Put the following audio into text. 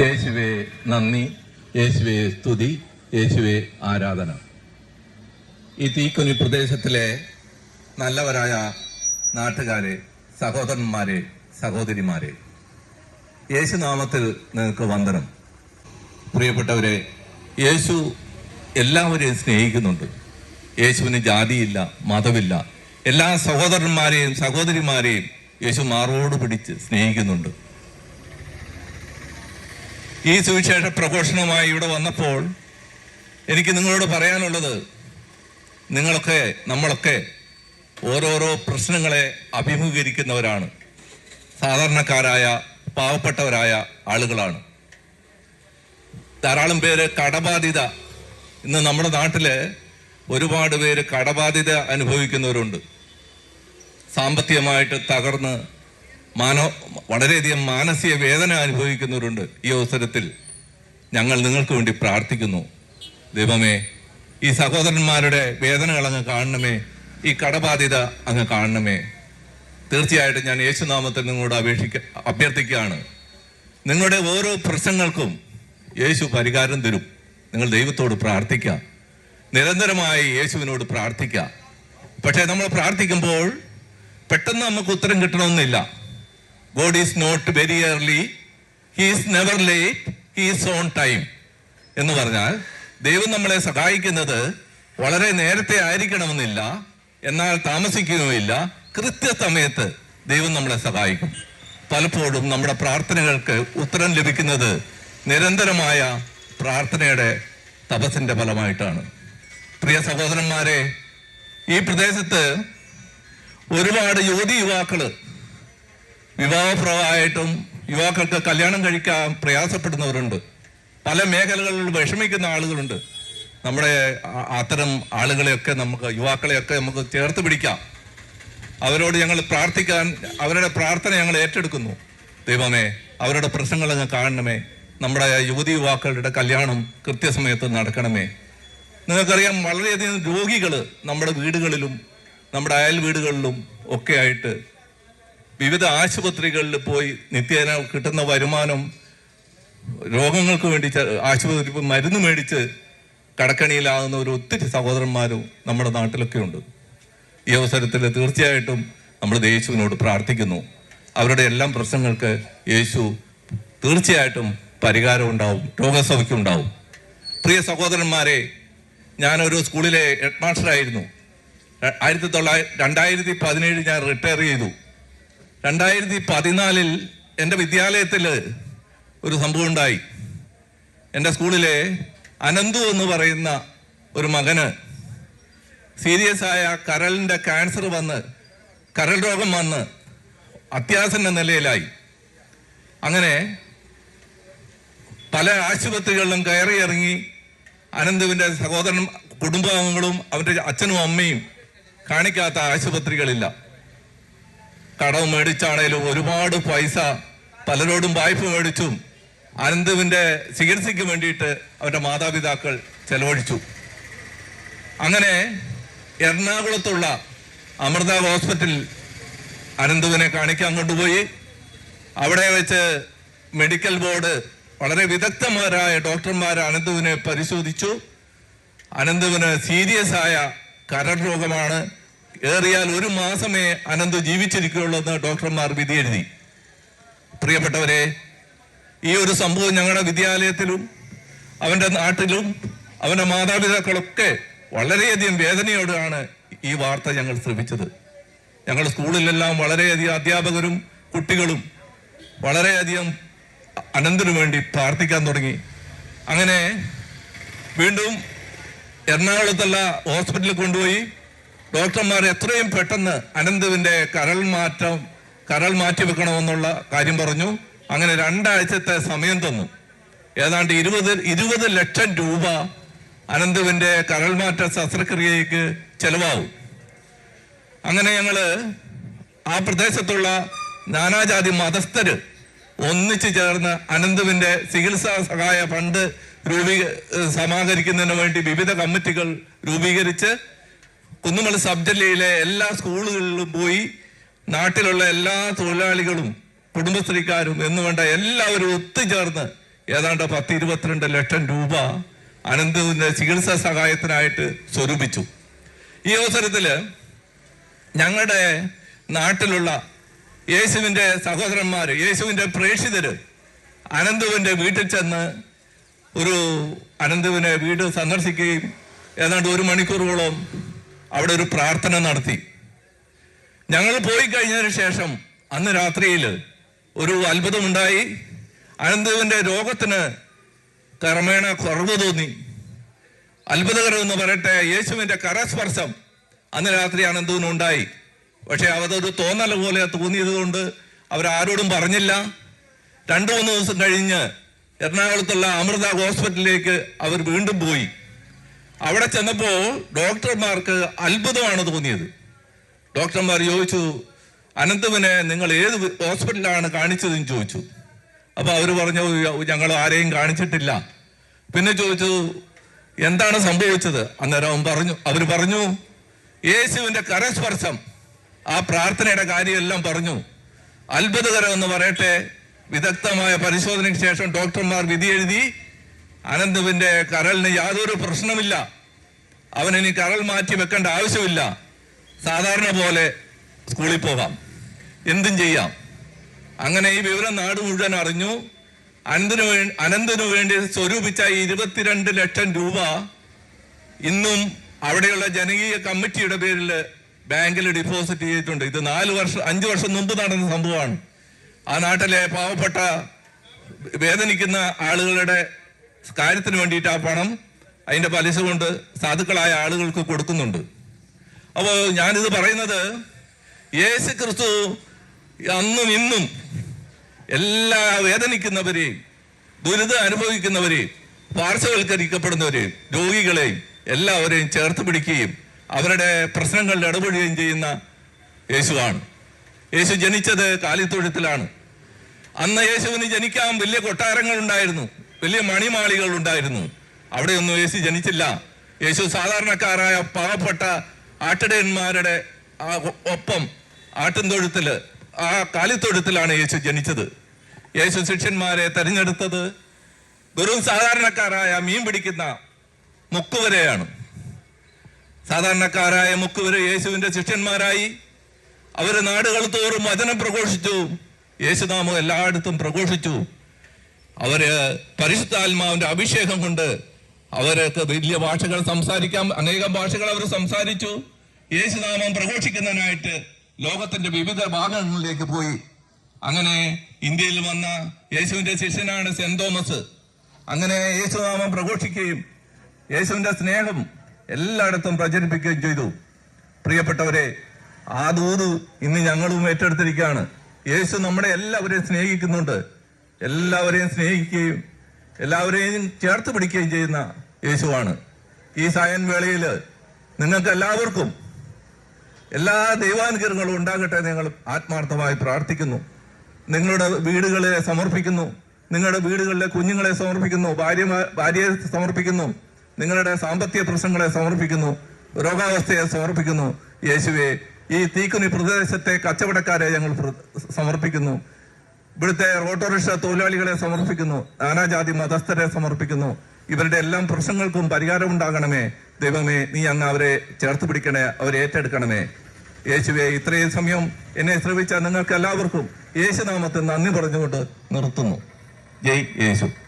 യേശുവെ നന്ദി. യേശുവെ സ്തുതി. യേശുവെ ആരാധന. ഈ തീക്കുനി പ്രദേശത്തിലെ നല്ലവരായ നാട്ടുകാരെ സഹോദരന്മാരെ സഹോദരിമാരെ യേശുനാമത്തിൽ നിങ്ങൾക്ക് വന്ദനം. പ്രിയപ്പെട്ടവരെ യേശു എല്ലാവരെയും സ്നേഹിക്കുന്നുണ്ട്. യേശുവിന് ജാതിയില്ല മതമില്ല. എല്ലാ സഹോദരന്മാരെയും സഹോദരിമാരെയും യേശു മാറോട് പിടിച്ച് സ്നേഹിക്കുന്നുണ്ട്. ഈ സുവിശേഷ പ്രഘോഷണവുമായി ഇവിടെ വന്നപ്പോൾ എനിക്ക് നിങ്ങളോട് പറയാനുള്ളത് നിങ്ങളൊക്കെ നമ്മളൊക്കെ ഓരോരോ പ്രശ്നങ്ങളെ അഭിമുഖീകരിക്കുന്നവരാണ്. സാധാരണക്കാരായ പാവപ്പെട്ടവരായ ആളുകളാണ്. ധാരാളം പേര് കടബാധിത. ഇന്ന് നമ്മുടെ നാട്ടിൽ ഒരുപാട് പേര് കടബാധിത അനുഭവിക്കുന്നവരുണ്ട്. സാമ്പത്തികമായിട്ട് തകർന്ന് മാനോ വളരെയധികം മാനസിക വേദന അനുഭവിക്കുന്നവരുണ്ട് ഈ അവസരത്തിൽ. ഞങ്ങൾ നിങ്ങൾക്ക് വേണ്ടി പ്രാർത്ഥിക്കുന്നു. ദൈവമേ ഈ സഹോദരന്മാരുടെ വേദനകൾ അങ്ങ് കാണണമേ. ഈ കടബാധ്യത അങ്ങ് കാണണമേ. തീർച്ചയായിട്ടും ഞാൻ യേശുനാമത്തിൽ നിങ്ങളോട് അപേക്ഷിക്ക അഭ്യർത്ഥിക്കുകയാണ്. നിങ്ങളുടെ ഓരോ പ്രശ്നങ്ങൾക്കും യേശു പരിഹാരം തരും. നിങ്ങൾ ദൈവത്തോട് പ്രാർത്ഥിക്കുക നിരന്തരമായി യേശുവിനോട് പ്രാർത്ഥിക്കുക പക്ഷേ നമ്മൾ പ്രാർത്ഥിക്കുമ്പോൾ പെട്ടെന്ന് നമുക്ക് ഉത്തരം കിട്ടണമെന്നില്ല. God is not very He is never late is on time എന്ന് പറഞ്ഞാൽ ദൈവം നമ്മളെ സഹായിക്കുന്നത് വളരെ നേരത്തെ ആയിരിക്കണമെന്നില്ല. എന്നാൽ താമസിക്കുകയില്ല കൃത്യസമയത്ത് ദൈവം നമ്മളെ സഹായിക്കും. പലപ്പോഴും നമ്മുടെ പ്രാർത്ഥനകൾക്ക് ഉത്തരം ലഭിക്കുന്നത് നിരന്തരമായ പ്രാർത്ഥനയുടെ തപസ്സിന്റെ ഫലമായിട്ടാണ്. പ്രിയ സഹോദരന്മാരെ ഈ പ്രദേശത്ത് ഒരുപാട് യുവതി യുവാക്കൾ വിവാഹപ്രവായിട്ടും യുവാക്കൾക്ക് കല്യാണം കഴിക്കാൻ പ്രയാസപ്പെടുന്നവരുണ്ട്. പല മേഖലകളിൽ വിഷമിക്കുന്ന ആളുകളുണ്ട്. നമ്മുടെ അത്തരം ആളുകളെയൊക്കെ നമുക്ക് യുവാക്കളെയൊക്കെ നമുക്ക് ചേർത്ത് പിടിക്കാം. അവരോട് ഞങ്ങൾ പ്രാർത്ഥിക്കാൻ അവരുടെ പ്രാർത്ഥന ഞങ്ങൾ ഏറ്റെടുക്കുന്നു. ദൈവമേ അവരുടെ പ്രശ്നങ്ങൾ അങ്ങ് കാണണമേ. നമ്മുടെ യുവതി യുവാക്കളുടെ കല്യാണം കൃത്യസമയത്ത് നടക്കണമേ. നിങ്ങൾക്കറിയാം വളരെയധികം രോഗികൾ നമ്മുടെ വീടുകളിലും നമ്മുടെ അയൽ വീടുകളിലും ഒക്കെ ആയിട്ട് വിവിധ ആശുപത്രികളിൽ പോയി നിത്യേന കിട്ടുന്ന വരുമാനം രോഗങ്ങൾക്ക് വേണ്ടി ആശുപത്രി മരുന്ന് മേടിച്ച് കടക്കണിയിലാകുന്ന ഒരു ഒത്തിരി സഹോദരന്മാരും നമ്മുടെ നാട്ടിലൊക്കെ ഉണ്ട്. ഈ അവസരത്തിൽ തീർച്ചയായിട്ടും നമ്മൾ യേശുവിനോട് പ്രാർത്ഥിക്കുന്നു. അവരുടെ എല്ലാം പ്രശ്നങ്ങൾക്ക് യേശു തീർച്ചയായിട്ടും പരിഹാരം ഉണ്ടാവും രോഗസഭയ്ക്ക് ഉണ്ടാവും. പ്രിയ സഹോദരന്മാരെ ഞാനൊരു സ്കൂളിലെ ഹെഡ് മാസ്റ്ററായിരുന്നു ആയിരത്തി തൊള്ളായിരത്തി രണ്ടായിരത്തി പതിനേഴ് ഞാൻ റിട്ടയർ ചെയ്തു. രണ്ടായിരത്തി പതിനാലിൽ എന്റെ വിദ്യാലയത്തിൽ ഒരു സംഭവം ഉണ്ടായി. എന്റെ സ്കൂളിലെ അനന്തു എന്ന് പറയുന്ന ഒരു മകന് സീരിയസ് ആയ കരളിന്റെ ക്യാൻസർ വന്ന് കരൾ രോഗം വന്ന് അത്യാസന്ന നിലയിലായി. അങ്ങനെ പല ആശുപത്രികളിലും കയറി ഇറങ്ങി അനന്തുവിന്റെ സഹോദരൻ കുടുംബാംഗങ്ങളും അവന്റെ അച്ഛനും അമ്മയും കാണിക്കാത്ത ആശുപത്രികളില്ല. കടം മേടിച്ചാണേലും ഒരുപാട് പൈസ പലരോടും വായ്പ മേടിച്ചും അനന്തുവിന്റെ ചികിത്സയ്ക്ക് വേണ്ടിയിട്ട് അവരുടെ മാതാപിതാക്കൾ ചെലവഴിച്ചു. അങ്ങനെ എറണാകുളത്തുള്ള അമൃത ഹോസ്പിറ്റലിൽ അനന്തുവിനെ കാണിക്കാൻ കൊണ്ടുപോയി. അവിടെ വെച്ച് മെഡിക്കൽ ബോർഡ് വളരെ വിദഗ്ധന്മാരായ ഡോക്ടർമാർ അനന്തുവിനെ പരിശോധിച്ചു. അനന്തുവിന് സീരിയസ് ആയ കരൾ രോഗമാണ്. ഏറിയാൽ ഒരു മാസമേ അനന്ത് ജീവിച്ചിരിക്കുകയുള്ളൂ എന്ന് ഡോക്ടർമാർ വിധി എഴുതി. പ്രിയപ്പെട്ടവരെ ഈ ഒരു സംഭവം ഞങ്ങളുടെ വിദ്യാലയത്തിലും അവന്റെ നാട്ടിലും അവന്റെ മാതാപിതാക്കളൊക്കെ വളരെയധികം വേദനയോടെയാണ് ഈ വാർത്ത ഞങ്ങൾ ശ്രമിച്ചത് ഞങ്ങൾ സ്കൂളിലെല്ലാം വളരെയധികം അധ്യാപകരും കുട്ടികളും വളരെയധികം അനന്തിനു വേണ്ടി പ്രാർത്ഥിക്കാൻ തുടങ്ങി. അങ്ങനെ വീണ്ടും എറണാകുളത്തുള്ള ഹോസ്പിറ്റലിൽ കൊണ്ടുപോയി. ഡോക്ടർമാർ എത്രയും പെട്ടെന്ന് അനന്തുവിന്റെ കരൾ മാറ്റം കരൾ മാറ്റി വെക്കണമെന്നുള്ള കാര്യം പറഞ്ഞു. അങ്ങനെ രണ്ടാഴ്ചത്തെ സമയം തന്നു. ഏതാണ്ട് ഇരുപത് ഇരുപത് ലക്ഷം രൂപ അനന്തുവിന്റെ കരൾ മാറ്റ ശസ്ത്രക്രിയയ്ക്ക് ചെലവാകും. അങ്ങനെ ഞങ്ങൾ ആ പ്രദേശത്തുള്ള നാനാജാതി മതസ്ഥര് ഒന്നിച്ചു ചേർന്ന് അനന്തുവിന്റെ ചികിത്സാ സഹായ ഫണ്ട് രൂപീ സമാഹരിക്കുന്നതിന് വേണ്ടി വിവിധ കമ്മിറ്റികൾ രൂപീകരിച്ച് കുന്നുമല സബ് ജില്ലയിലെ എല്ലാ സ്കൂളുകളിലും പോയി നാട്ടിലുള്ള എല്ലാ തൊഴിലാളികളും കുടുംബശ്രീക്കാരും എന്ന് വേണ്ട എല്ലാവരും ഒത്തുചേർന്ന് ഏതാണ്ട് പത്ത് ഇരുപത്തിരണ്ട് ലക്ഷം രൂപ അനന്തുവിന്റെ ചികിത്സാ സഹായത്തിനായിട്ട് സ്വരൂപിച്ചു. ഈ അവസരത്തിൽ ഞങ്ങളുടെ നാട്ടിലുള്ള യേശുവിന്റെ സഹോദരന്മാര് യേശുവിന്റെ പ്രേക്ഷിതര് അനന്തുവിന്റെ വീട്ടിൽ ചെന്ന് ഒരു അനന്തുവിനെ വീട് സന്ദർശിക്കുകയും ഏതാണ്ട് ഒരു മണിക്കൂറോളം അവിടെ ഒരു പ്രാർത്ഥന നടത്തി. ഞങ്ങൾ പോയി കഴിഞ്ഞതിന് ശേഷം അന്ന് രാത്രിയിൽ ഒരു അത്ഭുതമുണ്ടായി. അനന്തുവിന്റെ രോഗത്തിന് ക്രമേണ കുറവ് തോന്നി. അത്ഭുതകരം എന്ന് പറയട്ടെ യേശുവിന്റെ കരസ്പർശം അന്ന് രാത്രി അനന്തുവിന് ഉണ്ടായി പക്ഷെ അതൊരു തോന്നൽ പോലെ തോന്നിയത് കൊണ്ട് അവരാരോടും പറഞ്ഞില്ല. രണ്ടു മൂന്ന് ദിവസം കഴിഞ്ഞ് എറണാകുളത്തുള്ള അമൃത ഹോസ്പിറ്റലിലേക്ക് അവർ വീണ്ടും പോയി. അവിടെ ചെന്നപ്പോൾ ഡോക്ടർമാർക്ക് അത്ഭുതമാണ് തോന്നിയത്. ഡോക്ടർമാർ ചോദിച്ചു അനന്തവിനെ നിങ്ങൾ ഏത് ഹോസ്പിറ്റലാണ് കാണിച്ചതെന്ന് ചോദിച്ചു. അപ്പോൾ അവർ പറഞ്ഞു ഞങ്ങൾ ആരെയും കാണിച്ചിട്ടില്ല. പിന്നെ ചോദിച്ചു എന്താണ് സംഭവിച്ചത്? അന്നേരം അവൻ പറഞ്ഞു അവർ പറഞ്ഞു യേശുവിന്റെ കരസ്പർശം. ആ പ്രാർത്ഥനയുടെ കാര്യമെല്ലാം പറഞ്ഞു. അത്ഭുതകരം എന്ന് പറയട്ടെ വിദഗ്ധമായ പരിശോധനയ്ക്ക് ശേഷം ഡോക്ടർമാർ വിധി എഴുതി അനന്തുവിന്റെ കരളിന് യാതൊരു പ്രശ്നമില്ല അവൻ ഇനി കരൾ മാറ്റി വെക്കേണ്ട ആവശ്യമില്ല. സാധാരണ പോലെ സ്കൂളിൽ പോകാം. എന്തും ചെയ്യാം. അങ്ങനെ ഈ വിവരം നാട് മുഴുവൻ അറിഞ്ഞു. അനന്തിനു വേ വേണ്ടി സ്വരൂപിച്ച ഇരുപത്തിരണ്ട് ലക്ഷം രൂപ ഇന്നും അവിടെയുള്ള ജനകീയ കമ്മിറ്റിയുടെ പേരിൽ ബാങ്കിൽ ഡിപ്പോസിറ്റ് ചെയ്തിട്ടുണ്ട്. ഇത് നാല് വർഷം അഞ്ചു വർഷം മുമ്പ് നടന്ന സംഭവമാണ്. ആ നാട്ടിലെ പാവപ്പെട്ട വേദനിക്കുന്ന ആളുകളുടെ കാര്യത്തിന് വേണ്ടിയിട്ട് ആ പണം അതിന്റെ പലിശ കൊണ്ട് സാധുക്കളായ ആളുകൾക്ക് കൊടുക്കുന്നുണ്ട്. അപ്പോൾ ഞാനിത് പറയുന്നത് യേശു ക്രിസ്തു അന്നും ഇന്നും എല്ലാ വേദനിക്കുന്നവരെയും ദുരിതം അനുഭവിക്കുന്നവരെയും പാർശ്വവൽക്കരിക്കപ്പെടുന്നവരെയും രോഗികളെയും എല്ലാവരെയും ചേർത്ത് പിടിക്കുകയും അവരുടെ പ്രശ്നങ്ങളിൽ ഇടപെടുകയും ചെയ്യുന്ന യേശുവാണ്. യേശു ജനിച്ചത് കാലിത്തൊഴുത്തിലാണ്. അന്ന് യേശുവിന് ജനിക്കാൻ വലിയ കൊട്ടാരങ്ങൾ ഉണ്ടായിരുന്നു വലിയ മണിമാളികൾ ഉണ്ടായിരുന്നു അവിടെയൊന്നും യേശു ജനിച്ചില്ല. യേശു സാധാരണക്കാരായ പാവപ്പെട്ട ആട്ടിടയന്മാരുടെ ആ ഒപ്പം ആട്ടിൻതൊഴുത്തിൽ ആ കാലിത്തൊഴുത്തിലാണ് യേശു ജനിച്ചത്. യേശു ശിഷ്യന്മാരെ തെരഞ്ഞെടുത്തത് വെറും സാധാരണക്കാരായ മീൻ പിടിക്കുന്ന മുക്കുവരെയാണ്. സാധാരണക്കാരായ മുക്കുവരെ യേശുവിന്റെ ശിഷ്യന്മാരായി. അവർ നാടുകൾ തോറും വചനം പ്രഘോഷിച്ചു. യേശുനാമം എല്ലായിടത്തും പ്രഘോഷിച്ചു. അവർ പരിശുദ്ധാത്മാവിന്റെ അഭിഷേകം കൊണ്ട് അവർക്ക് വലിയ ഭാഷകൾ സംസാരിക്കാം അനേകം ഭാഷകൾ അവർ സംസാരിച്ചു. യേശുനാമം പ്രഘോഷിക്കുന്നതിനായിട്ട് ലോകത്തിന്റെ വിവിധ ഭാഗങ്ങളിലേക്ക് പോയി. അങ്ങനെ ഇന്ത്യയിൽ വന്ന യേശുവിന്റെ ശിഷ്യനാണ് സെന്റ് തോമസ്. അങ്ങനെ യേശുനാമം പ്രഘോഷിക്കുകയും യേശുവിന്റെ സ്നേഹം എല്ലായിടത്തും പ്രചരിപ്പിക്കുകയും ചെയ്തു. പ്രിയപ്പെട്ടവരെ ആ ദൂത് ഇന്ന് ഞങ്ങളും ഏറ്റെടുത്തിരിക്കുകയാണ്. യേശു നമ്മുടെ എല്ലാവരെയും സ്നേഹിക്കുന്നുണ്ട്. എല്ലാവരെയും സ്നേഹിക്കുകയും എല്ലാവരെയും ചേർത്ത് പിടിക്കുകയും ചെയ്യുന്ന യേശുവാണ്. ഈ സായൻ വേളയിൽ നിങ്ങൾക്ക് എല്ലാവർക്കും എല്ലാ ദൈവാനുഗ്രഹങ്ങളും ഉണ്ടാകട്ടെ എന്ന് ഞങ്ങൾ ആത്മാർത്ഥമായി പ്രാർത്ഥിക്കുന്നു. നിങ്ങളുടെ വീടുകളെ സമർപ്പിക്കുന്നു. നിങ്ങളുടെ വീടുകളിലെ കുഞ്ഞുങ്ങളെ സമർപ്പിക്കുന്നു. ഭാര്യ ഭാര്യയെ സമർപ്പിക്കുന്നു. നിങ്ങളുടെ സാമ്പത്തിക പ്രശ്നങ്ങളെ സമർപ്പിക്കുന്നു. രോഗാവസ്ഥയെ സമർപ്പിക്കുന്നു. യേശുവെ ഈ തീക്കുനി പ്രദേശത്തെ കച്ചവടക്കാരെ ഞങ്ങൾ സമർപ്പിക്കുന്നു. ഇവിടുത്തെ ഓട്ടോറിക്ഷ തൊഴിലാളികളെ സമർപ്പിക്കുന്നു നാനാജാതി മതസ്ഥരെ സമർപ്പിക്കുന്നു. ഇവരുടെ എല്ലാം പ്രശ്നങ്ങൾക്കും പരിഹാരം ഉണ്ടാകണമേ. ദൈവമേ നീ അങ്ങ് അവരെ ചേർത്ത് പിടിക്കണേ അവരെ ഏറ്റെടുക്കണമേ. യേശുവെ ഇത്രയും സമയം എന്നെ ശ്രമിച്ച നിങ്ങൾക്ക് എല്ലാവർക്കും യേശുനാമത്തിൽ നന്ദി പറഞ്ഞുകൊണ്ട് നിർത്തുന്നു. ജയ് യേശു.